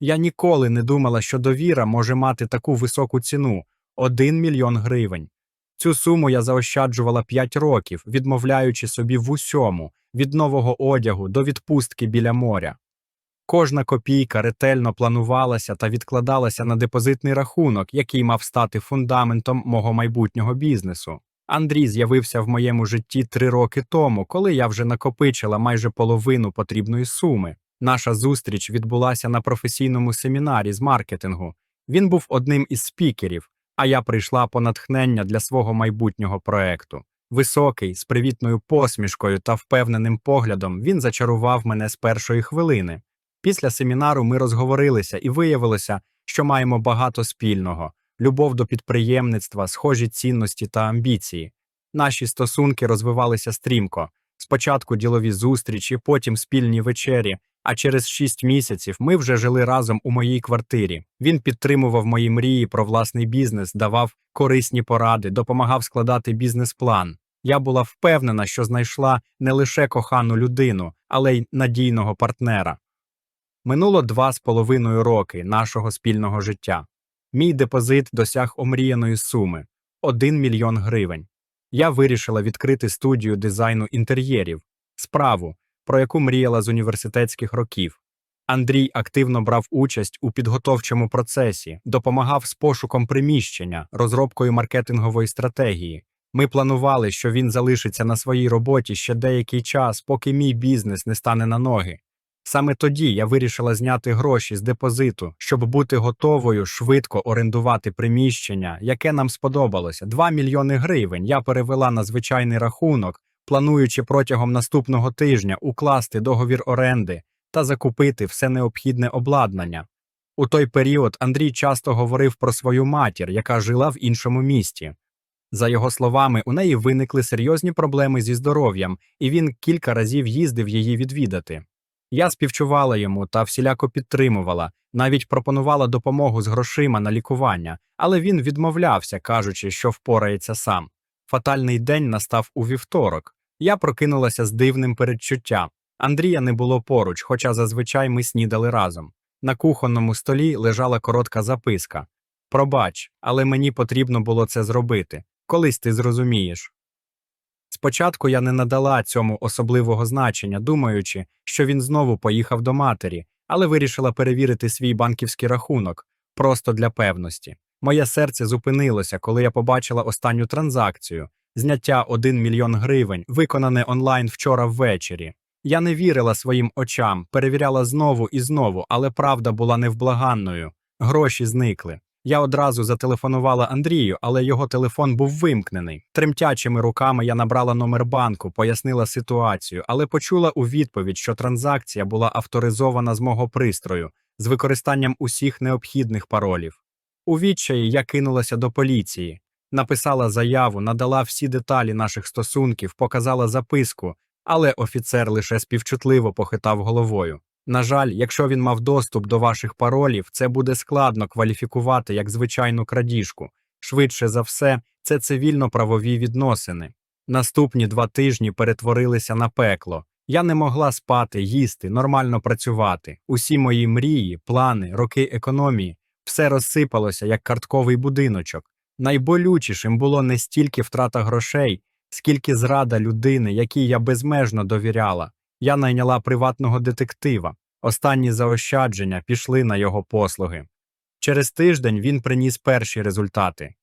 Я ніколи не думала, що довіра може мати таку високу ціну 1 мільйон гривень. Цю суму я заощаджувала 5 років, відмовляючи собі в усьому від нового одягу до відпустки біля моря. Кожна копійка ретельно планувалася та відкладалася на депозитний рахунок, який мав стати фундаментом мого майбутнього бізнесу. Андрій з'явився в моєму житті три роки тому, коли я вже накопичила майже половину потрібної суми. Наша зустріч відбулася на професійному семінарі з маркетингу. Він був одним із спікерів, а я прийшла по натхнення для свого майбутнього проекту. Високий, з привітною посмішкою та впевненим поглядом він зачарував мене з першої хвилини. Після семінару ми розговорилися і виявилося, що маємо багато спільного: любов до підприємництва, схожі цінності та амбіції. Наші стосунки розвивалися стрімко. Спочатку ділові зустрічі, потім спільні вечері. А через шість місяців ми вже жили разом у моїй квартирі. Він підтримував мої мрії про власний бізнес, давав корисні поради, допомагав складати бізнес-план. Я була впевнена, що знайшла не лише кохану людину, але й надійного партнера. Минуло два з половиною роки нашого спільного життя. Мій депозит досяг омріяної суми 1 мільйон гривень. Я вирішила відкрити студію дизайну інтер'єрів, справу, про яку мріяла з університетських років. Андрій активно брав участь у підготовчому процесі, допомагав з пошуком приміщення, розробкою маркетингової стратегії. Ми планували, що він залишиться на своїй роботі ще деякий час, поки мій бізнес не стане на ноги. Саме тоді я вирішила зняти гроші з депозиту, щоб бути готовою швидко орендувати приміщення, яке нам сподобалося. 2 мільйони гривень я перевела на звичайний рахунок, плануючи протягом наступного тижня укласти договір оренди та закупити все необхідне обладнання. У той період Андрій часто говорив про свою матір, яка жила в іншому місті. За його словами, у неї виникли серйозні проблеми зі здоров'ям, і він кілька разів їздив її відвідати. Я співчувала йому та всіляко підтримувала, навіть пропонувала допомогу з грошима на лікування, але він відмовлявся, кажучи, що впорається сам. Фатальний день настав у вівторок. Я прокинулася з дивним передчуттям. Андрія не було поруч, хоча зазвичай ми снідали разом. На кухонному столі лежала коротка записка Пробач, але мені потрібно було це зробити. Колись ти зрозумієш. Спочатку я не надала цьому особливого значення, думаючи, що він знову поїхав до матері, але вирішила перевірити свій банківський рахунок просто для певності. Моє серце зупинилося, коли я побачила останню транзакцію зняття 1 мільйон гривень, виконане онлайн вчора ввечері. Я не вірила своїм очам, перевіряла знову і знову, але правда була невблаганною. Гроші зникли. Я одразу зателефонувала Андрію, але його телефон був вимкнений. Тремтячими руками я набрала номер банку, пояснила ситуацію, але почула у відповідь, що транзакція була авторизована з мого пристрою з використанням усіх необхідних паролів. У відчаї я кинулася до поліції, написала заяву, надала всі деталі наших стосунків, показала записку, але офіцер лише співчутливо похитав головою. На жаль, якщо він мав доступ до ваших паролів, це буде складно кваліфікувати як звичайну крадіжку. Швидше за все, це цивільно-правові відносини. Наступні два тижні перетворилися на пекло. Я не могла спати, їсти, нормально працювати. Усі мої мрії, плани, роки економії все розсипалося як картковий будиночок. Найболючішим було не стільки втрата грошей, скільки зрада людини, якій я безмежно довіряла. Я найняла приватного детектива. Останні заощадження пішли на його послуги. Через тиждень він приніс перші результати.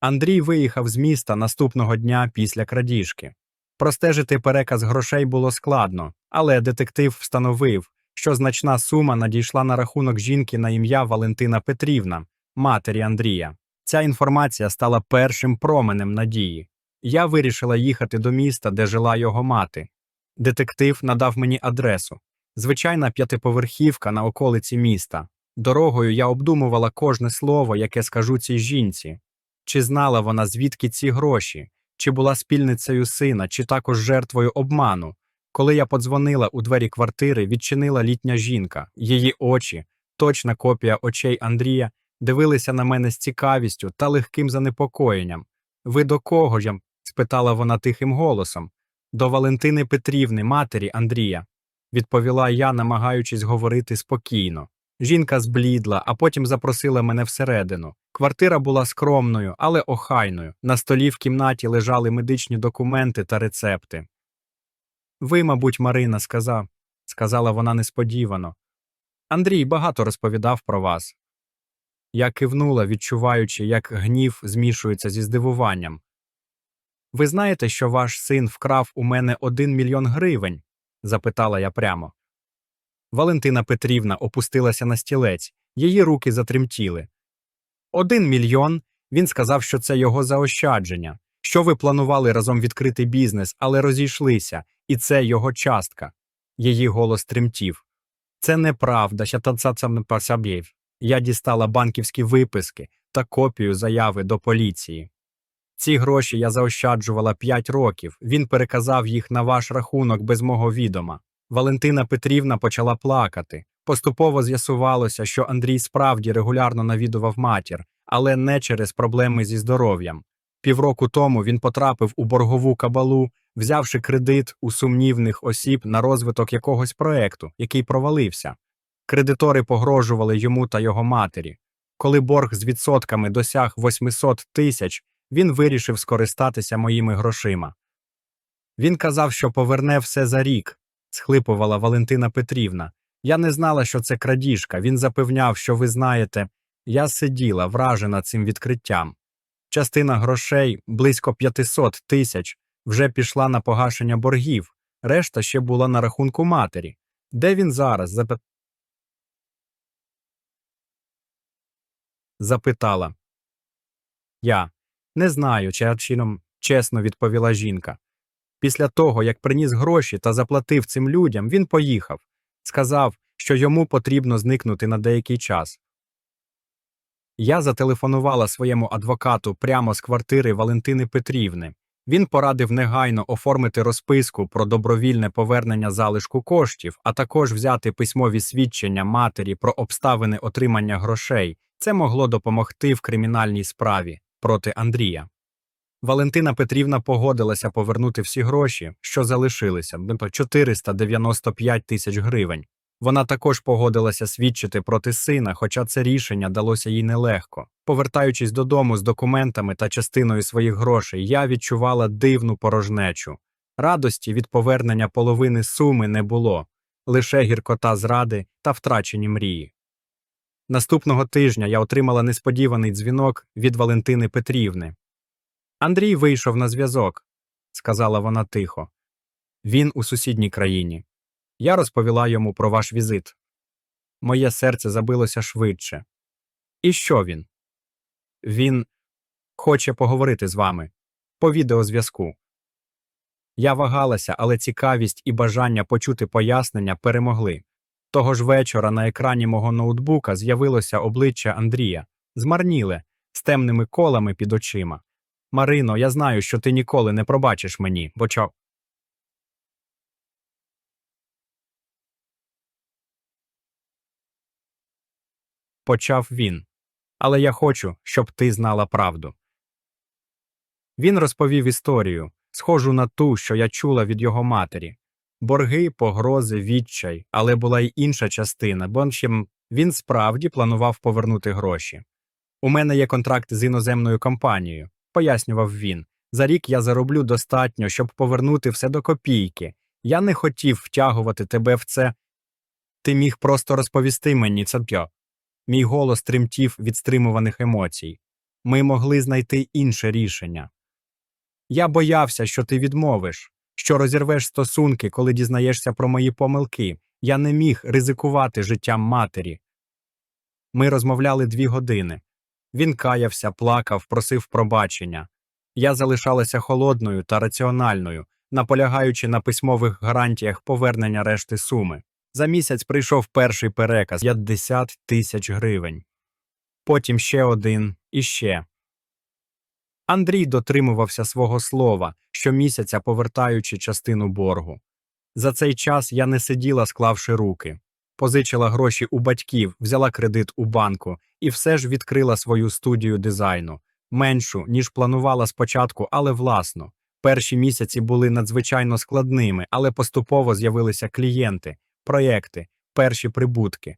Андрій виїхав з міста наступного дня після крадіжки. Простежити переказ грошей було складно, але детектив встановив, що значна сума надійшла на рахунок жінки на ім'я Валентина Петрівна, матері Андрія. Ця інформація стала першим променем надії. Я вирішила їхати до міста, де жила його мати. Детектив надав мені адресу. Звичайна п'ятиповерхівка на околиці міста. Дорогою я обдумувала кожне слово, яке скажу цій жінці. Чи знала вона, звідки ці гроші, чи була спільницею сина, чи також жертвою обману. Коли я подзвонила у двері квартири, відчинила літня жінка. Її очі, точна копія очей Андрія, дивилися на мене з цікавістю та легким занепокоєнням. Ви до кого ж? спитала вона тихим голосом. До Валентини Петрівни, матері Андрія, відповіла я, намагаючись говорити спокійно. Жінка зблідла, а потім запросила мене всередину. Квартира була скромною, але охайною. На столі в кімнаті лежали медичні документи та рецепти. Ви, мабуть, Марина, сказав, сказала вона несподівано. Андрій багато розповідав про вас. Я кивнула, відчуваючи, як гнів змішується зі здивуванням. Ви знаєте, що ваш син вкрав у мене один мільйон гривень? запитала я прямо. Валентина Петрівна опустилася на стілець, її руки затремтіли. Один мільйон. Він сказав, що це його заощадження, що ви планували разом відкрити бізнес, але розійшлися, і це його частка. Її голос тремтів. Це неправда, що не посабів. Я дістала банківські виписки та копію заяви до поліції. Ці гроші я заощаджувала 5 років, він переказав їх на ваш рахунок без мого відома. Валентина Петрівна почала плакати. Поступово з'ясувалося, що Андрій справді регулярно навідував матір, але не через проблеми зі здоров'ям. Півроку тому він потрапив у боргову кабалу, взявши кредит у сумнівних осіб на розвиток якогось проекту, який провалився. Кредитори погрожували йому та його матері. Коли борг з відсотками досяг 800 тисяч, він вирішив скористатися моїми грошима. Він казав, що поверне все за рік, схлипувала Валентина Петрівна. Я не знала, що це крадіжка. Він запевняв, що ви знаєте, я сиділа, вражена цим відкриттям. Частина грошей, близько 500 тисяч, вже пішла на погашення боргів, решта ще була на рахунку матері. Де він зараз? Запитала. Я не знаю, чи чином чесно відповіла жінка. Після того, як приніс гроші та заплатив цим людям, він поїхав. Сказав, що йому потрібно зникнути на деякий час. Я зателефонувала своєму адвокату прямо з квартири Валентини Петрівни. Він порадив негайно оформити розписку про добровільне повернення залишку коштів, а також взяти письмові свідчення матері про обставини отримання грошей. Це могло допомогти в кримінальній справі проти Андрія. Валентина Петрівна погодилася повернути всі гроші, що залишилися 495 тисяч гривень. Вона також погодилася свідчити проти сина, хоча це рішення далося їй нелегко. Повертаючись додому з документами та частиною своїх грошей, я відчувала дивну порожнечу. Радості від повернення половини суми не було, лише гіркота зради та втрачені мрії. Наступного тижня я отримала несподіваний дзвінок від Валентини Петрівни. Андрій вийшов на зв'язок, сказала вона тихо. Він у сусідній країні. Я розповіла йому про ваш візит. Моє серце забилося швидше. І що він? Він хоче поговорити з вами по відеозв'язку. Я вагалася, але цікавість і бажання почути пояснення перемогли. Того ж вечора на екрані мого ноутбука з'явилося обличчя Андрія, змарніле, з темними колами під очима. Марино, я знаю, що ти ніколи не пробачиш мені, бо чо. Почав він. Але я хочу, щоб ти знала правду. Він розповів історію, схожу на ту, що я чула від його матері борги, погрози, відчай, але була й інша частина, бо він справді планував повернути гроші. У мене є контракт з іноземною компанією пояснював він. За рік я зароблю достатньо, щоб повернути все до копійки. Я не хотів втягувати тебе в це. Ти міг просто розповісти мені це п'о. Мій голос тремтів від стримуваних емоцій. Ми могли знайти інше рішення. Я боявся, що ти відмовиш, що розірвеш стосунки, коли дізнаєшся про мої помилки. Я не міг ризикувати життям матері. Ми розмовляли дві години. Він каявся, плакав, просив пробачення. Я залишалася холодною та раціональною, наполягаючи на письмових гарантіях повернення решти суми. За місяць прийшов перший переказ 50 тисяч гривень. Потім ще один і ще. Андрій дотримувався свого слова, щомісяця повертаючи частину боргу. За цей час я не сиділа, склавши руки позичила гроші у батьків, взяла кредит у банку і все ж відкрила свою студію дизайну, меншу, ніж планувала спочатку, але власну. Перші місяці були надзвичайно складними, але поступово з'явилися клієнти, проєкти, перші прибутки.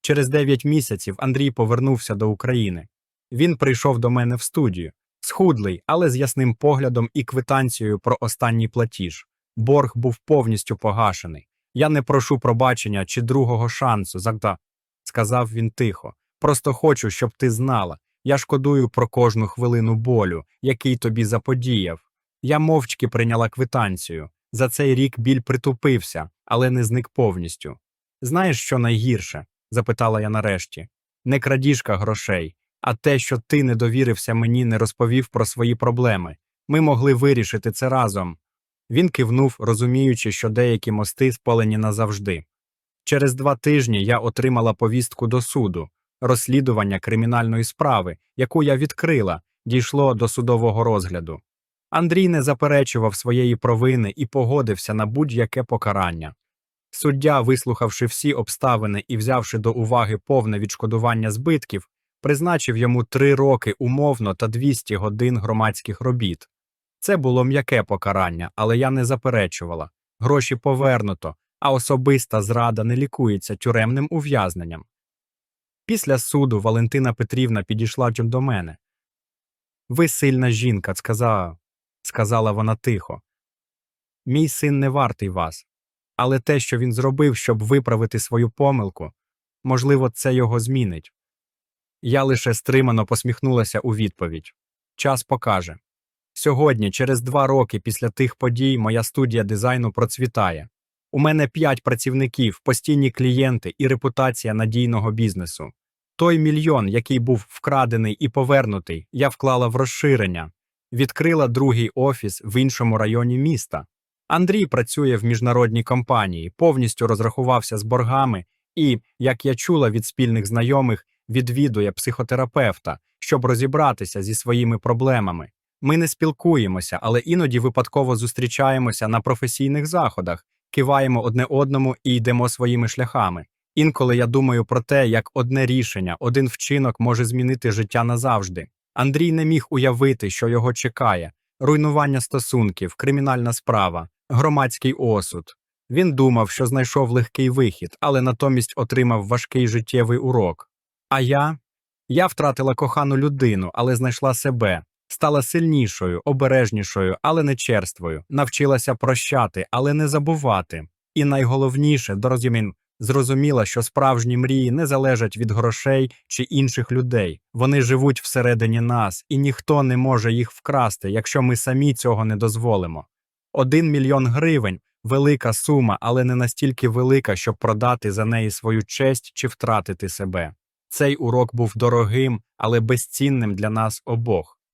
Через 9 місяців Андрій повернувся до України. Він прийшов до мене в студію, схудлий, але з ясним поглядом і квитанцією про останній платіж. Борг був повністю погашений. Я не прошу пробачення чи другого шансу, Загда, сказав він тихо. Просто хочу, щоб ти знала. Я шкодую про кожну хвилину болю, який тобі заподіяв. Я мовчки прийняла квитанцію. За цей рік біль притупився, але не зник повністю. Знаєш, що найгірше? запитала я нарешті. Не крадіжка грошей, а те, що ти не довірився мені, не розповів про свої проблеми. Ми могли вирішити це разом. Він кивнув, розуміючи, що деякі мости спалені назавжди. Через два тижні я отримала повістку до суду. Розслідування кримінальної справи, яку я відкрила, дійшло до судового розгляду. Андрій не заперечував своєї провини і погодився на будь-яке покарання. Суддя, вислухавши всі обставини і взявши до уваги повне відшкодування збитків, призначив йому три роки умовно та 200 годин громадських робіт. Це було м'яке покарання, але я не заперечувала. Гроші повернуто, а особиста зрада не лікується тюремним ув'язненням. Після суду Валентина Петрівна підійшла до мене. Ви сильна жінка, сказала, сказала вона тихо. Мій син не вартий вас. Але те, що він зробив, щоб виправити свою помилку, можливо, це його змінить. Я лише стримано посміхнулася у відповідь. Час покаже. Сьогодні, через два роки після тих подій, моя студія дизайну процвітає. У мене п'ять працівників, постійні клієнти і репутація надійного бізнесу. Той мільйон, який був вкрадений і повернутий, я вклала в розширення, відкрила другий офіс в іншому районі міста. Андрій працює в міжнародній компанії, повністю розрахувався з боргами і, як я чула від спільних знайомих, відвідує психотерапевта, щоб розібратися зі своїми проблемами. Ми не спілкуємося, але іноді випадково зустрічаємося на професійних заходах, киваємо одне одному і йдемо своїми шляхами. Інколи я думаю про те, як одне рішення, один вчинок може змінити життя назавжди. Андрій не міг уявити, що його чекає: руйнування стосунків, кримінальна справа, громадський осуд. Він думав, що знайшов легкий вихід, але натомість отримав важкий життєвий урок. А я? Я втратила кохану людину, але знайшла себе, стала сильнішою, обережнішою, але не черствою, навчилася прощати, але не забувати. І найголовніше, дорозумін, зрозуміла, що справжні мрії не залежать від грошей чи інших людей. Вони живуть всередині нас, і ніхто не може їх вкрасти, якщо ми самі цього не дозволимо. Один мільйон гривень велика сума, але не настільки велика, щоб продати за неї свою честь чи втратити себе. Цей урок був дорогим, але безцінним для нас обох.